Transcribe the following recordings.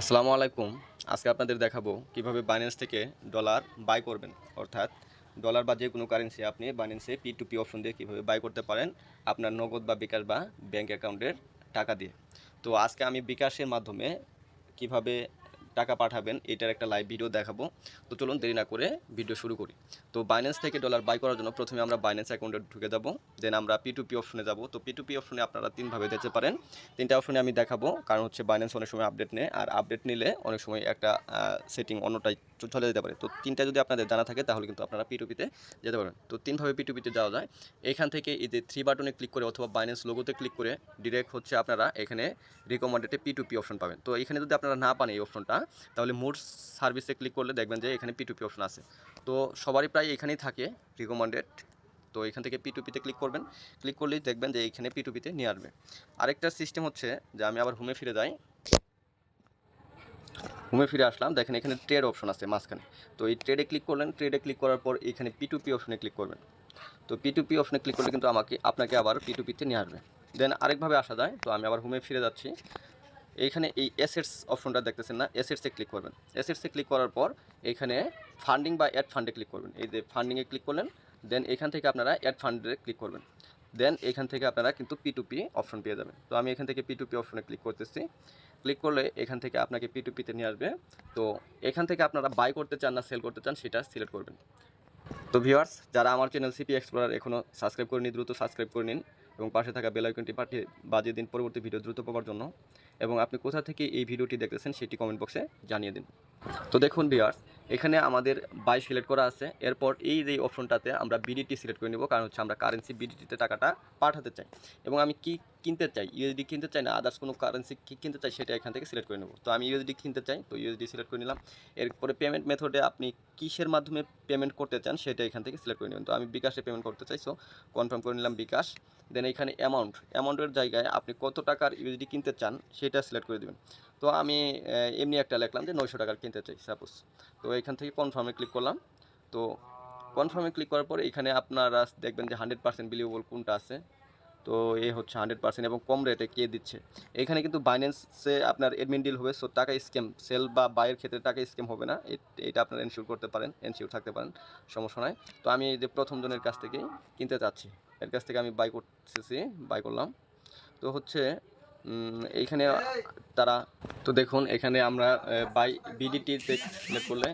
আসসালামু আলাইকুম। আজকে আপনাদের দেখাবো কীভাবে বাইন্যান্স থেকে ডলার বাই করবেন। অর্থাৎ ডলার বা যে কোনো কারেন্সি আপনি বাইন্যান্সে পি টু পি অপশন দিয়ে কীভাবে বাই করতে পারেন আপনার নগদ বা বিকাশ বা ব্যাঙ্ক অ্যাকাউন্টের টাকা দিয়ে। তো আজকে আমি বিকাশের মাধ্যমে কীভাবে টাকা পাঠাবেন, এটার একটা লাইভ ভিডিও দেখাবো। তো চলুন দেরি না করে ভিডিও শুরু করি। তো বাইন্যান্স থেকে ডলার বাই করার জন্য প্রথমে আমরা বাইন্যান্স অ্যাকাউন্টে ঢুকে যাব দেন আমরা পি টু পি অপশনে যাব। তো পি টু পি অপশনে আপনারা তিনভাবে দিতে পারেন। তিনটা অপশনে আমি দেখাবো, কারণ হচ্ছে বাইন্যান্স অনেক সময় আপডেট নেয়, আর আপডেট নিলে অনেক সময় একটা সেটিং অন্যটাই চ- চলে যেতে পারে। তো তিনটা যদি আপনাদের জানা থাকে, তাহলে কিন্তু আপনারা পি টু যেতে পারবেন। তো তিনভাবে পি টু পিতে যাওয়া যায়। এখান থেকে এই যে থ্রি বাটনে ক্লিক করে অথবা বাইন্যান্স লোগোতে ক্লিক করে ডিরেক্ট হচ্ছে আপনারা এখানে রিকমেন্ডেডে পিটুপি অপশন পাবেন। তো এখানে যদি আপনারা না পান এই অপশনটা তাহলে মোড সার্ভিসে ক্লিক করলে দেখবেন যে এখানে পিটুপি অপশন আছে। তো সবারই প্রায় এখানেই থাকে রিকমেন্ডেড তো এখান থেকে পি টু ক্লিক করবেন। ক্লিক করলেই দেখবেন যে এখানে পি টু নিয়ে আসবে। আরেকটা সিস্টেম হচ্ছে যে আমি আবার হোমে ফিরে যাই। হোমে ফিরে আসলাম দেখেন এখানে ট্রেড অপশন আছে মাঝখানে তো এই ট্রেডে ক্লিক করলেন ট্রেডে ক্লিক করার পর এখানে পি টু পি অপশনে ক্লিক করবেন তো পি টু পি অপশনে ক্লিক করলে কিন্তু আমাকে আপনাকে আবার পি টু পিতে নিয়ে আসবে দেন আরেকভাবে আসা যায় তো আমি আবার হোমে ফিরে যাচ্ছি এইখানে এই অ্যাসেটস অপশনটা দেখতেছেন না অ্যাসেটসে ক্লিক করবেন অ্যাসেটসে ক্লিক করার পর এখানে ফান্ডিং বা অ্যাড ফান্ডে ক্লিক করবেন এই যে ফান্ডিংয়ে ক্লিক করলেন দেন এখান থেকে আপনারা অ্যাড ফান্ডে ক্লিক করবেন দেন এখান থেকে আপনারা কিন্তু পি টু পি অপশন পেয়ে যাবেন তো আমি এখান থেকে পি টু পি অপশনে ক্লিক করতেছি ক্লিক করলে এখান থেকে আপনাকে পিটুপিতে নিয়ে আসবে। তো এখান থেকে আপনারা বাই করতে চান না সেল করতে চান, সেটা সিলেক্ট করবেন। তো ভিউয়ার্স যারা আমার চ্যানেল সিপি এক্সপ্লোরার এখনও সাবস্ক্রাইব করেনি দ্রুত সাবস্ক্রাইব করে নিন এবং পাশে থাকা বেল আইকনটি পাঠিয়ে বাজিয়ে দিন পরবর্তী ভিডিও দ্রুত পাওয়ার জন্য। এবং আপনি কোথা থেকে এই ভিডিওটি দেখতেছেন, সেটি কমেন্ট বক্সে জানিয়ে দিন। তো দেখুন ভিউয়ার্স এখানে আমাদের বাই সিলেক্ট করা আছে। এরপর এই যে অপশনটাতে আমরা বিডিটি সিলেক্ট করে নেব, কারণ হচ্ছে আমরা কারেন্সি বিডিটিতে টাকাটা পাঠাতে চাই। এবং আমি কি কিনতে চাই? ইউএসডি কিনতে চাই না আদার্স কোনো কারেন্সি কি কিনতে চাই সেটা এখান থেকে সিলেক্ট করে নেব। তো আমি ইউএসডি কিনতে চাই, তো ইউএসডি সিলেক্ট করে নিলাম। এরপরে পেমেন্ট মেথডে আপনি কিসের মাধ্যমে পেমেন্ট করতে চান সেটা এখান থেকে সিলেক্ট করে নেবেন। তো আমি বিকাশে পেমেন্ট করতে চাই সো কনফার্ম করে নিলাম বিকাশ। দেন এখানে অ্যামাউন্ট অ্যামাউন্টের জায়গায় আপনি কত টাকার ইউএসডি কিনতে চান সেটা সিলেক্ট করে দেবেন। তো আমি এমনি একটা লিখলাম যে নয়শো টাকার কিনতে চাই সাপোজ তো এখান থেকে কনফার্মে ক্লিক করলাম। তো কনফার্মে ক্লিক করার পর এখানে আপনারা দেখবেন যে হান্ড্রেড পার্সেন্ট বিলিয়েবল কোনটা আছে। তো এ হচ্ছে হান্ড্রেড পার্সেন্ট এবং কম রেটে কে দিচ্ছে। এখানে কিন্তু বাইন্যান্সে আপনার এডমিন ডিল হবে সো টাকা স্ক্যাম সেল বা বাইয়ের ক্ষেত্রে টাকা স্ক্যাম হবে না। এটা আপনারা এনশিওর করতে পারেন এনশিওর থাকতে পারেন, সমস্যা নয় তো আমি এই যে প্রথম জনের কাছ থেকেই কিনতে চাচ্ছি, এর কাছ থেকে আমি বাই করতেছি বাই করলাম। তো হচ্ছে এইখানে তারা তো দেখুন এখানে আমরা বাই বিডিটি সিলেক্ট করলে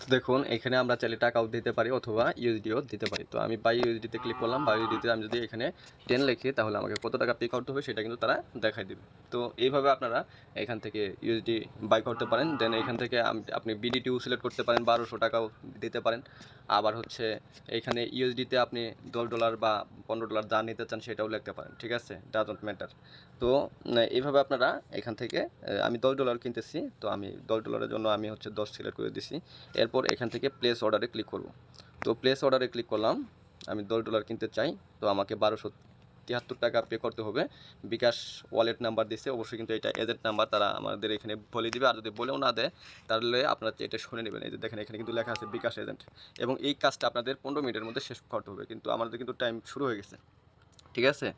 তো দেখুন, এখানে আমরা চাইলে টাকাও দিতে পারি অথবা ইউএসডিও দিতে পারি। তো আমি বাই ইউএসডিতে ক্লিক করলাম বাই ইউএসডিতে আমি যদি এখানে টেন লিখি, তাহলে আমাকে কত টাকা পে করতে হবে সেটা কিন্তু তারা দেখাই দেবে। তো এইভাবে আপনারা এখান থেকে ইউএসডি বাই করতে পারেন দেন এখান থেকে আপনি বিডিটিও সিলেক্ট করতে পারেন, বারোশো টাকাও দিতে পারেন। আবার হচ্ছে এখানে ইউএসডিতে আপনি দশ ডলার বা পনেরো ডলার যা নিতে চান সেটাও লিখতে পারেন, ঠিক আছে? ডাজন্ট ম্যাটার তো এইভাবে আপনারা এখান থেকে আমি দশ ডলার কিনতেছি, তো আমি দশ ডলারের জন্য আমি হচ্ছে দশ সিলেক্ট করে দিছি। এরপর এখান থেকে প্লেস অর্ডারে ক্লিক করব। তো প্লেস অর্ডারে ক্লিক করলাম, আমি দশ ডলার কিনতে চাই, তো আমাকে বারোশো তিয়াত্তর টাকা পে করতে হবে। বিকাশ ওয়ালেট নাম্বার দিচ্ছে অবশ্যই কিন্তু এটা এজেন্ট নাম্বার তারা আমাদের এখানে বলে দিবে, আর যদি বলেও না দেয়, তাহলে আপনারা এটা শুনে নেবেন। এই যে দেখেন, এখানে কিন্তু লেখা আছে বিকাশ এজেন্ট এবং এই কাজটা আপনাদের পনেরো মিনিটের মধ্যে শেষ করতে হবে, কিন্তু আমাদের কিন্তু টাইম শুরু হয়ে গেছে। ঠিক আছে?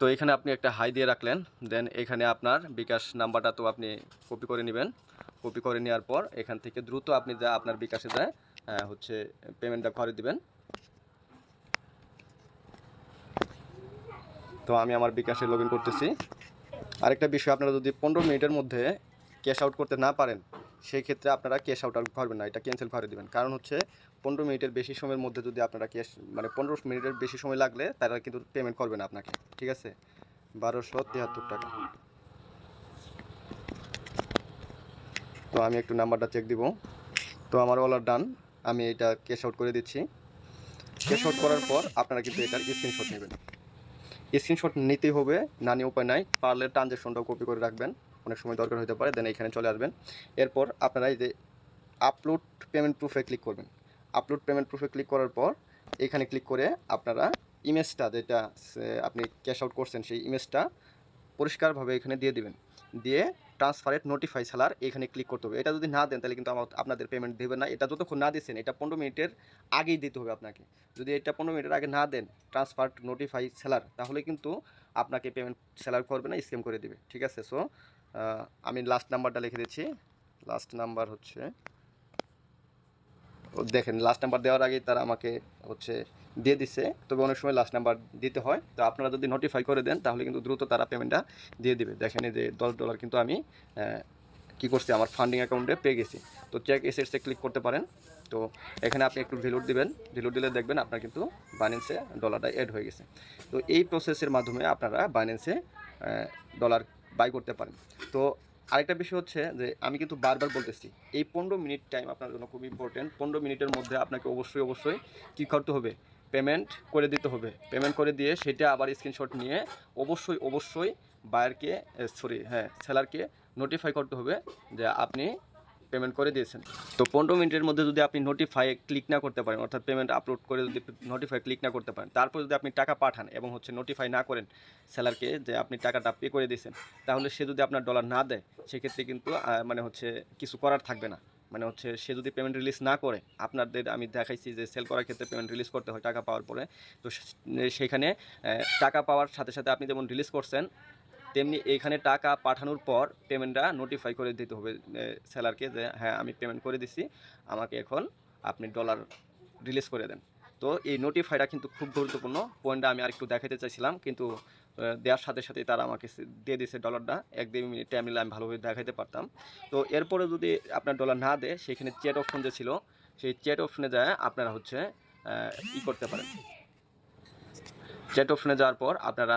তো এখানে আপনি একটা হাই দিয়ে রাখলেন দেন এখানে আপনার বিকাশ নাম্বারটা তো আপনি কপি করে নেবেন। কপি করে নেওয়ার পর এখান থেকে দ্রুত আপনি যা আপনার বিকাশে যায় হচ্ছে পেমেন্টটা করে দিবেন। তো আমি আমার বিকাশে লগ করতেছি। আরেকটা বিষয়, আপনারা যদি পনেরো মিনিটের মধ্যে ক্যাশ আউট করতে না পারেন সেই ক্ষেত্রে আপনারা ক্যাশ আউট আর করবেন না, এটা ক্যান্সেল করে দিবেন। কারণ হচ্ছে পনেরো মিনিটের বেশি সময়ের মধ্যে যদি আপনারা ক্যাশ মানে পনেরো মিনিটের বেশি সময় লাগলে তারা কিন্তু পেমেন্ট করবে না আপনাকে, ঠিক আছে? বারোশো তিয়াত্তর টাকা। তো আমি একটু নাম্বারটা চেক দিব। তো আমার অর্ডার ডান আমি এটা ক্যাশ আউট করে দিচ্ছি। ক্যাশ আউট করার পর আপনারা কিন্তু এটার স্ক্রিনশট নেবেন। স্ক্রিনশট নিতে হবে, না নিয়ে উপায় নাই। পারলে ট্রানজ্যাকশনটাও কপি করে রাখবেন। অনেক সময় দরকার হতে পারে দেন এখানে চলে আসবেন। এরপর আপনারা এই যে আপলোড পেমেন্ট প্রুফে ক্লিক করবেন। আপলোড পেমেন্ট প্রুফে ক্লিক করার পর এখানে ক্লিক করে আপনারা ইমেজটা যেটা আপনি ক্যাশ আউট করছেন, সেই ইমেজটা পরিষ্কারভাবে এখানে দিয়ে দিবেন। দিয়ে ট্রান্সফারেট নোটিফাই সেলার এখানে ক্লিক করতে হবে। এটা যদি না দেন, তাহলে কিন্তু আপনাদের পেমেন্ট দেবে না। এটা যতক্ষণ না দিচ্ছেন এটা পনেরো মিনিটের আগেই দিতে হবে আপনাকে। যদি এটা পনেরো মিনিটের আগে না দেন ট্রান্সফার নোটিফাই সেলার তাহলে কিন্তু আপনাকে পেমেন্ট সেলার করবে না স্ক্যাম করে দেবে। ঠিক আছে? সো আমি লাস্ট নাম্বারটা লিখে দিচ্ছি। লাস্ট নাম্বার হচ্ছে দেখেন লাস্ট নাম্বার দেওয়ার আগেই তারা আমাকে হচ্ছে দিয়ে দিচ্ছে তবে অনেক সময় লাস্ট নাম্বার দিতে হয়। তো আপনারা যদি নোটিফাই করে দেন, তাহলে কিন্তু দ্রুত তারা পেমেন্টটা দিয়ে দিবে। দেখেন, এই যে দশ ডলার কিন্তু আমি কি করছি, আমার ফান্ডিং অ্যাকাউন্টে পেয়ে গেছি। তো চেক এসেটসে ক্লিক করতে পারেন। তো এখানে আপনি একটু ভ্যালুট দিবেন। ভ্যালুট দিলে দেখবেন আপনার কিন্তু বাইন্যান্সে ডলারটা অ্যাড হয়ে গেছে। তো এই প্রসেসের মাধ্যমে আপনারা বাইন্যান্সে ডলার বাই করতে পারেন। তো আরেকটা বিষয় হচ্ছে যে আমি কিন্তু বারবার বলতেছি, এই পনেরো মিনিট টাইম আপনার জন্য খুব ইম্পর্টেন্ট পনেরো মিনিটের মধ্যে আপনাকে অবশ্যই অবশ্যই কী করতে হবে? পেমেন্ট করে দিতে হবে। পেমেন্ট করে দিয়ে সেটা আবার স্ক্রিনশট নিয়ে অবশ্যই অবশ্যই বায়ারকে সরি হ্যাঁ সেলারকে নোটিফাই করতে হবে যে আপনি পেমেন্ট করে দিয়েছেন। তো পনেরো মিনিটের মধ্যে যদি আপনি নোটিফাই ক্লিক না করতে পারেন, অর্থাৎ পেমেন্ট আপলোড করে যদি নোটিফাই ক্লিক না করতে পারেন, তারপর যদি আপনি টাকা পাঠান এবং হচ্ছে নোটিফাই না করেন সেলারকে যে আপনি টাকাটা পে করে দিয়েছেন, তাহলে সে যদি আপনার ডলার না দেয়, সেক্ষেত্রে কিন্তু মানে হচ্ছে কিছু করার থাকবে না। মানে হচ্ছে সে যদি পেমেন্ট রিলিজ না করে, আপনাদের আমি দেখাইছি যে সেল করার ক্ষেত্রে পেমেন্ট রিলিজ করতে হয় টাকা পাওয়ার পরে। তো সেখানে টাকা পাওয়ার সাথে সাথে আপনি যেমন রিলিজ করছেন তেমনি এখানে টাকা পাঠানোর পর পেমেন্টটা নোটিফাই করে দিতে হবে সেলারকে যে হ্যাঁ আমি পেমেন্ট করে দিছি, আমাকে এখন আপনি ডলার রিলিজ করে দেন। তো এই নোটিফাইটা কিন্তু খুব গুরুত্বপূর্ণ। পয়েন্টটা আমি আরেকটু দেখাতে চাইছিলাম, কিন্তু দেওয়ার সাথে সাথে তারা আমাকে দিয়ে দিয়েছে ডলারটা এক দুই মিনিট টাইম নিলে আমি ভালোভাবে দেখাতে পারতাম। তো এরপরে যদি আপনার ডলার না দেয়, সেখানে চ্যাট অপশন যে ছিল, সেই চ্যাট অপশনে যায় আপনারা হচ্ছে ই করতে পারেন। চ্যাট অপশনে যাওয়ার পর আপনারা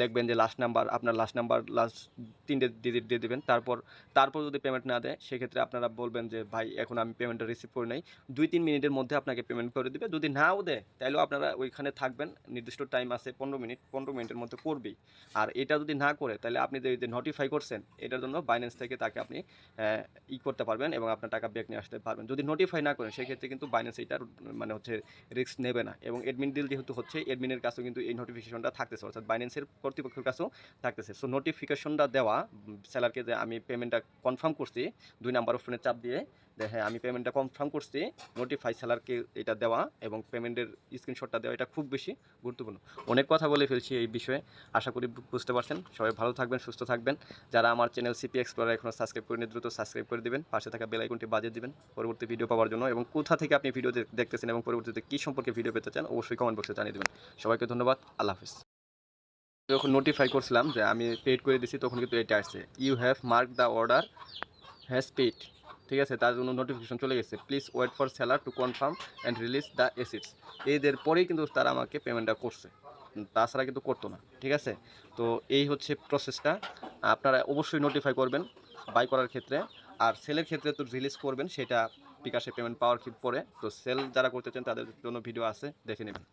লিখবেন যে লাস্ট নাম্বার আপনার লাস্ট নাম্বার লাস্ট তিনটে ডিজিট দিয়ে দেবেন। তারপর তারপর যদি পেমেন্ট না দেয়, সেক্ষেত্রে আপনারা বলবেন যে, ভাই, এখন আমি পেমেন্টটা রিসিভ করে নাই। দুই তিন মিনিটের মধ্যে আপনাকে পেমেন্ট করে দিবে। যদি নাও দেয় তাহলেও আপনারা ওইখানে থাকবেন। নির্দিষ্ট টাইম আছে, পনেরো মিনিট, পনেরো মিনিটের মধ্যে করবেই। আর এটা যদি না করে তাহলে আপনি যে নোটিফাই করছেন, এটার জন্য বাইন্যান্স থেকে তাকে আপনি ই করতে পারবেন এবং আপনার টাকা ব্যাক নিয়ে আসতে পারবেন। যদি নোটিফাই না করেন, সেক্ষেত্রে কিন্তু বাইন্যান্স এটার মানে হচ্ছে রিস্ক নেবে না। এবং অ্যাডমিন ডিল যেহেতু হচ্ছে অ্যাডমিনের কাছেও কিন্তু এই নোটিফিকেশনটা থাকতেছে। অর্থাৎ বাইন্যান্সের কর্তৃপক্ষের কাছেও থাকতেছে। সো নোটিফিকেশনটা দেওয়া সেলারকে যে আমি পেমেন্টটা কনফার্ম করছি, দুই নাম্বার অপশনে চাপ দিয়ে, যে হ্যাঁ আমি পেমেন্টটা কনফার্ম করছি নোটিফাই সেলারকে এটা দেওয়া এবং পেমেন্টের স্ক্রিনশটটা দেওয়া, এটা খুব বেশি গুরুত্বপূর্ণ। অনেক কথা বলে ফেলছি এই বিষয়ে, আশা করি বুঝতে পারছেন। সবাই ভালো থাকবেন, সুস্থ থাকবেন। যারা আমার চ্যানেল সিপি এক্সপ্লোরার এখনও সাবস্ক্রাইব করেনি দ্রুত সাবস্ক্রাইব করে দিবেন। পাশে থাকা বেল আইকনটি বাজিয়ে দিবেন পরবর্তী ভিডিও পাওয়ার জন্য এবং কোথা থেকে আপনি ভিডিও দেখতেছেন এবং পরবর্তীতে কী সম্পর্কে ভিডিও পেতে চান, অবশ্যই কমেন্ট বক্সে জানিয়ে দেবেন। সবাইকে ধন্যবাদ, আল্লাহ হাফিজ। যখন নোটিফাই করছিলাম যে আমি পেড করে দিছি, তখন কিন্তু এটা আসছে। You have marked the order has paid ঠিক আছে? তার জন্য নোটিফিকেশন চলে গেছে। Please wait for seller to confirm and release the assets এদের পরেই কিন্তু তারা আমাকে পেমেন্টটা করছে। তাছাড়া কিন্তু করতো না। ঠিক আছে? তো এই হচ্ছে প্রসেসটা আপনারা অবশ্যই নোটিফাই করবেন বাই করার ক্ষেত্রে। আর সেলের ক্ষেত্রে তো রিলিজ করবেন, সেটা বিকাশে পেমেন্ট পাওয়ার পরে। তো সেল যারা করতে চান, তাদের জন্য ভিডিও আছে, দেখে নেবেন।